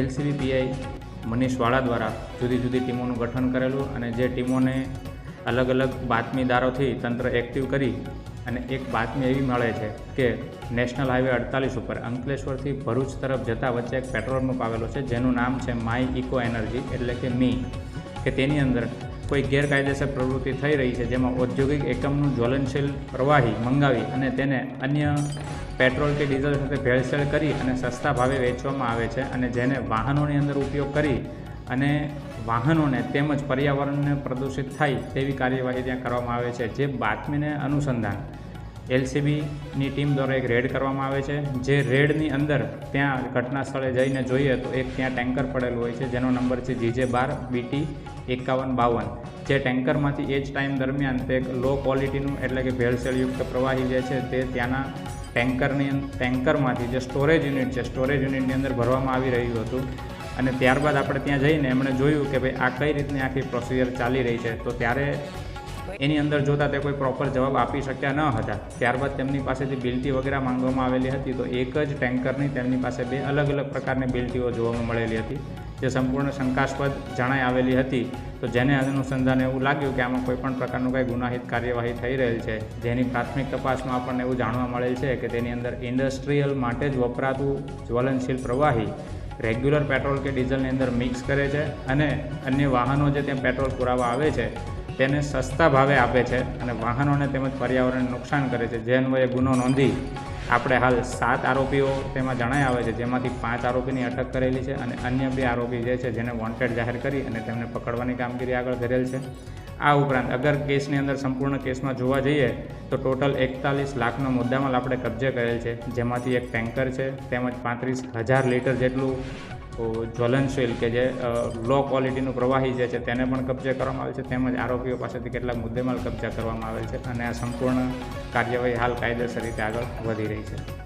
LCB PI Manish દ્વારા જુદી જુદી ટીમોનું ગઠન કરેલું અને જે ટીમોને અલગ અલગ બાતમીદારોથી તંત્ર એક્ટિવ કરી અને એક બાતમી એવી મળે છે કે નેશનલ હાઈવે અડતાલીસ ઉપર અંકલેશ્વરથી ભરૂચ તરફ જતાં વચ્ચે એક પેટ્રોલ પંપ આવેલો છે, જેનું નામ છે માય ઇકો એનર્જી, એટલે કે મી, કે તેની અંદર કોઈ ગેરકાયદેસર પ્રવૃત્તિ થઈ રહી છે, જેમાં ઔદ્યોગિક એકમનું જ્વલનશીલ પ્રવાહી મંગાવી અને તેને અન્ય પેટ્રોલ કે ડીઝલ સાથે ભેળસેળ કરી અને સસ્તા ભાવે વેચવામાં આવે છે અને જેને વાહનોની અંદર ઉપયોગ કરી અને વાહનોને તેમજ પર્યાવરણને પ્રદૂષિત થાય તેવી કાર્યવાહી ત્યાં કરવામાં આવે છે. જે બાતમીને અનુસંધાન એલસીબીની ટીમ દ્વારા એક રેડ કરવામાં આવે છે. જે રેડની અંદર ત્યાં ઘટના સ્થળે જઈને જોઈએ તો એક ત્યાં ટેન્કર પડેલું હોય છે. જેનો નંબર છે જીજે બાર બીટી એકાવન બાવન. જે ટેન્કરમાંથી એ જ ટાઈમ દરમિયાન તે એક લો ક્વોલિટીનું એટલે કે ભેળસેળયુક્ત પ્રવાહી જે છે તે ત્યાંના ટેન્કરની ટેન્કરમાંથી જે સ્ટોરેજ યુનિટ છે, સ્ટોરેજ યુનિટની અંદર ભરવામાં આવી રહ્યું હતું. અને ત્યારબાદ આપણે ત્યાં જઈને એમણે જોયું કે ભાઈ આ કઈ રીતની આખી પ્રોસિજર ચાલી રહી છે. તો ત્યારે એની અંદર જોતાં તે કોઈ પ્રોપર જવાબ આપી શક્યા ન હતા. ત્યારબાદ તેમની પાસેથી બિલ્ટી વગેરે માંગવામાં આવેલી હતી. તો એક જ ટેન્કરની તેમની પાસે બે અલગ અલગ પ્રકારની બિલ્ટીઓ જોવામાં મળેલી હતી. જે સંપૂર્ણ શંકાસ્પદ જણાઈ આવેલી હતી, તો જેને અનુસંધાને એવું લાગ્યું કે આમાં કોઈપણ પ્રકારનું કંઈ ગુનાહિત કાર્યવાહી થઈ રહેલ છે. જેની પ્રાથમિક તપાસમાં આપણને એવું જાણવા મળેલ છે કે તેની અંદર ઇન્ડસ્ટ્રીયલ માટે જ વપરાતું જ્વલનશીલ પ્રવાહી રેગ્યુલર પેટ્રોલ કે ડીઝલની અંદર મિક્સ કરે છે અને અન્ય વાહનો જે ત્યાં પેટ્રોલ પુરાવા આવે છે, તેને સસ્તા ભાવે આપે છે અને વાહનોને તેમજ પર્યાવરણને નુકસાન કરે છે. જે અન્વયે ગુનો નોંધી આપણે હાલ સાત આરોપીઓ તેમાં જણાય આવે છે, જેમાંથી પાંચ આરોપીની અટક કરેલી છે અને અન્ય બે આરોપી જે છે જેને વોન્ટેડ જાહેર કરી અને તેમને પકડવાની કામગીરી આગળ ધરેલ છે. આ ઉપરાંત અગર કેસની અંદર સંપૂર્ણ કેસમાં જોવા જઈએ, તો ટોટલ એકતાલીસ લાખનો મુદ્દામાલ આપણે કબજે કરેલ છે. જેમાંથી એક ટેન્કર છે, તેમજ પાંત્રીસ હજાર લીટર જેટલું જ્વલનશીલ કે જે લો ક્વોલિટીનું પ્રવાહી જે છે, તેને પણ કબજે કરવામાં આવે છે. તેમજ આરોપીઓ પાસેથી કેટલાક મુદ્દેમાલ કબજા કરવામાં આવેલ છે અને આ સંપૂર્ણ કાર્યવાહી હાલ કાયદેસર રીતે આગળ વધી રહી છે.